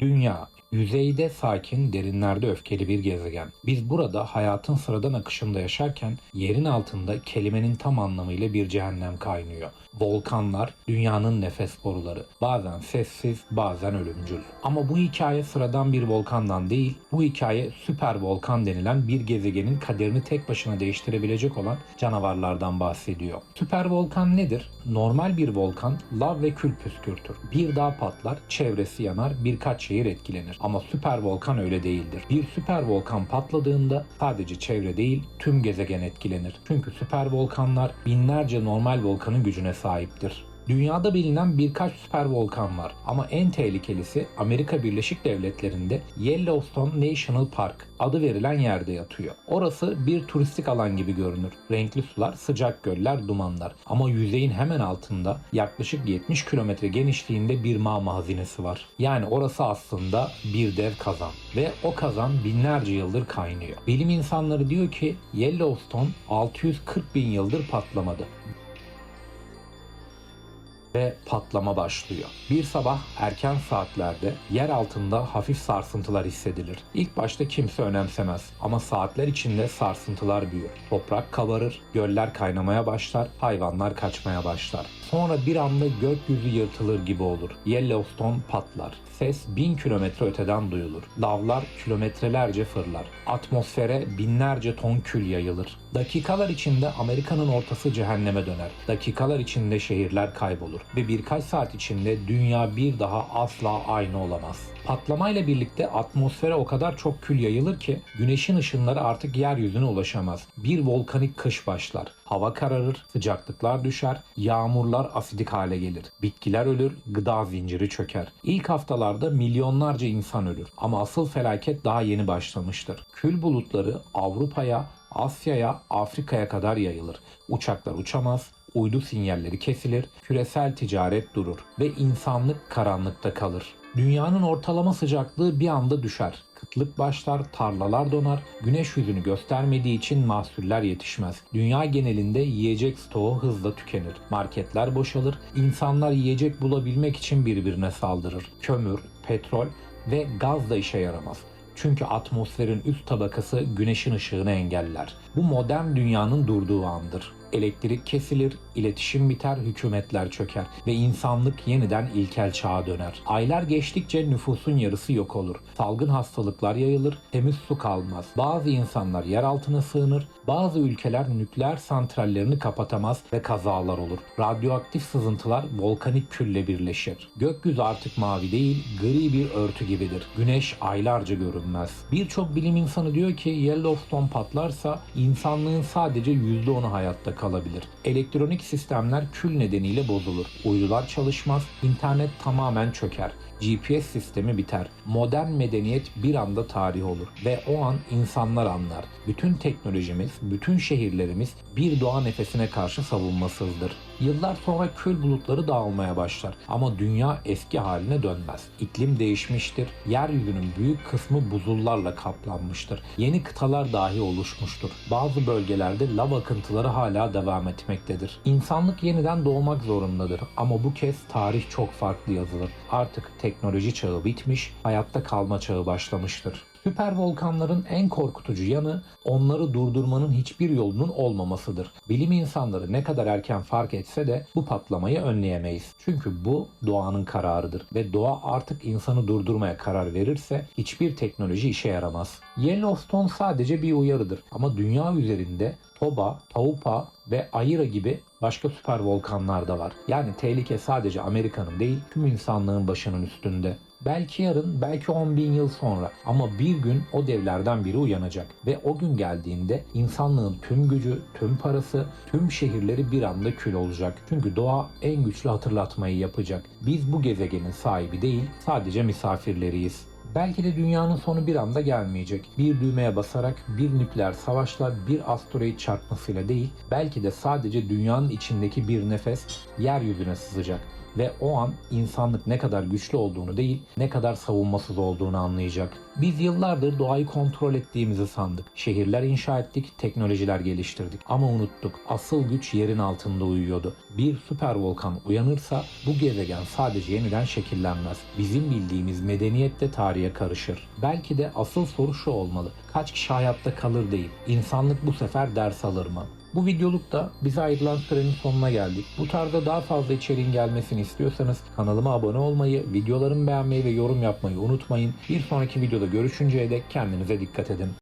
Dünya, yüzeyde sakin, derinlerde öfkeli bir gezegen. Biz burada hayatın sıradan akışında yaşarken yerin altında kelimenin tam anlamıyla bir cehennem kaynıyor. Volkanlar, dünyanın nefes boruları. Bazen sessiz, bazen ölümcül. Ama bu hikaye sıradan bir volkandan değil, bu hikaye süper volkan denilen bir gezegenin kaderini tek başına değiştirebilecek olan canavarlardan bahsediyor. Süper volkan nedir? Normal bir volkan lav ve kül püskürtür. Bir dağ patlar, çevresi yanar, birkaç şehir etkilenir. Ama süper volkan öyle değildir. Bir süper volkan patladığında sadece çevre değil tüm gezegen etkilenir. Çünkü süper volkanlar binlerce normal volkanın gücüne sahiptir. Dünyada bilinen birkaç süper volkan var ama en tehlikelisi Amerika Birleşik Devletleri'nde Yellowstone National Park adı verilen yerde yatıyor. Orası bir turistik alan gibi görünür. Renkli sular, sıcak göller, dumanlar. Ama yüzeyin hemen altında yaklaşık 70 kilometre genişliğinde bir mağma hazinesi var. Yani orası aslında bir dev kazan. Ve o kazan binlerce yıldır kaynıyor. Bilim insanları diyor ki Yellowstone 640 bin yıldır patlamadı ve patlama başlıyor. Bir sabah erken saatlerde yer altında hafif sarsıntılar hissedilir. İlk başta kimse önemsemez ama saatler içinde sarsıntılar büyür. Toprak kabarır, göller kaynamaya başlar, hayvanlar kaçmaya başlar. Sonra bir anda gökyüzü yırtılır gibi olur. Yellowstone patlar. Ses bin kilometre öteden duyulur. Lavlar kilometrelerce fırlar. Atmosfere binlerce ton kül yayılır. Dakikalar içinde Amerika'nın ortası cehenneme döner. Dakikalar içinde şehirler kaybolur. Ve birkaç saat içinde dünya bir daha asla aynı olamaz. Patlamayla birlikte atmosfere o kadar çok kül yayılır ki güneşin ışınları artık yeryüzüne ulaşamaz. Bir volkanik kış başlar. Hava kararır, sıcaklıklar düşer, yağmurlar asidik hale gelir. Bitkiler ölür, gıda zinciri çöker. İlk haftalarda milyonlarca insan ölür. Ama asıl felaket daha yeni başlamıştır. Kül bulutları Avrupa'ya, Asya'ya, Afrika'ya kadar yayılır. Uçaklar uçamaz, uydu sinyalleri kesilir, küresel ticaret durur ve insanlık karanlıkta kalır. Dünyanın ortalama sıcaklığı bir anda düşer. Kıtlık başlar, tarlalar donar, güneş yüzünü göstermediği için mahsuller yetişmez. Dünya genelinde yiyecek stoğu hızla tükenir. Marketler boşalır, insanlar yiyecek bulabilmek için birbirine saldırır. Kömür, petrol ve gaz da işe yaramaz. Çünkü atmosferin üst tabakası güneşin ışığını engeller. Bu modern dünyanın durduğu andır. Elektrik kesilir, iletişim biter, hükümetler çöker ve insanlık yeniden ilkel çağa döner. Aylar geçtikçe nüfusun yarısı yok olur. Salgın hastalıklar yayılır, temiz su kalmaz. Bazı insanlar yer altına sığınır, bazı ülkeler nükleer santrallerini kapatamaz ve kazalar olur. Radyoaktif sızıntılar volkanik külle birleşir. Gökyüzü artık mavi değil, gri bir örtü gibidir. Güneş aylarca görünmez. Birçok bilim insanı diyor ki Yellowstone patlarsa insanlığın sadece %10'u hayatta kalabilir. Elektronik sistemler kül nedeniyle bozulur. Uydular çalışmaz, internet tamamen çöker. GPS sistemi biter. Modern medeniyet bir anda tarih olur ve o an insanlar anlar. Bütün teknolojimiz, bütün şehirlerimiz bir doğa nefesine karşı savunmasızdır. Yıllar sonra kül bulutları dağılmaya başlar ama dünya eski haline dönmez. İklim değişmiştir. Yeryüzünün büyük kısmı buzullarla kaplanmıştır. Yeni kıtalar dahi oluşmuştur. Bazı bölgelerde lav akıntıları hala devam etmektedir. İnsanlık yeniden doğmak zorundadır ama bu kez tarih çok farklı yazılır. Artık teknoloji çağı bitmiş, hayatta kalma çağı başlamıştır. Süper volkanların en korkutucu yanı onları durdurmanın hiçbir yolunun olmamasıdır. Bilim insanları ne kadar erken fark etse de bu patlamayı önleyemeyiz. Çünkü bu doğanın kararıdır ve doğa artık insanı durdurmaya karar verirse hiçbir teknoloji işe yaramaz. Yellowstone sadece bir uyarıdır ama dünya üzerinde Toba, Taupa ve Aira gibi başka süper volkanlar da var. Yani tehlike sadece Amerika'nın değil tüm insanlığın başının üstünde. Belki yarın, belki 10 bin yıl sonra ama bir gün o devlerden biri uyanacak ve o gün geldiğinde insanlığın tüm gücü, tüm parası, tüm şehirleri bir anda kül olacak. Çünkü doğa en güçlü hatırlatmayı yapacak. Biz bu gezegenin sahibi değil, sadece misafirleriyiz. Belki de dünyanın sonu bir anda gelmeyecek. Bir düğmeye basarak bir nükleer savaşla bir asteroid çarpmasıyla değil, belki de sadece dünyanın içindeki bir nefes yeryüzüne sızacak ve o an insanlık ne kadar güçlü olduğunu değil, ne kadar savunmasız olduğunu anlayacak. Biz yıllardır doğayı kontrol ettiğimizi sandık. Şehirler inşa ettik, teknolojiler geliştirdik ama unuttuk. Asıl güç yerin altında uyuyordu. Bir süper volkan uyanırsa bu gezegen sadece yeniden şekillenmez. Bizim bildiğimiz medeniyet de tarihe karışır. Belki de asıl soru şu olmalı. Kaç kişi hayatta kalır değil. İnsanlık bu sefer ders alır mı? Bu videolukta bize ayrılan sürenin sonuna geldik. Bu tarzda daha fazla içeriğin gelmesini istiyorsanız kanalıma abone olmayı, videolarımı beğenmeyi ve yorum yapmayı unutmayın. Bir sonraki videoda görüşünceye dek kendinize dikkat edin.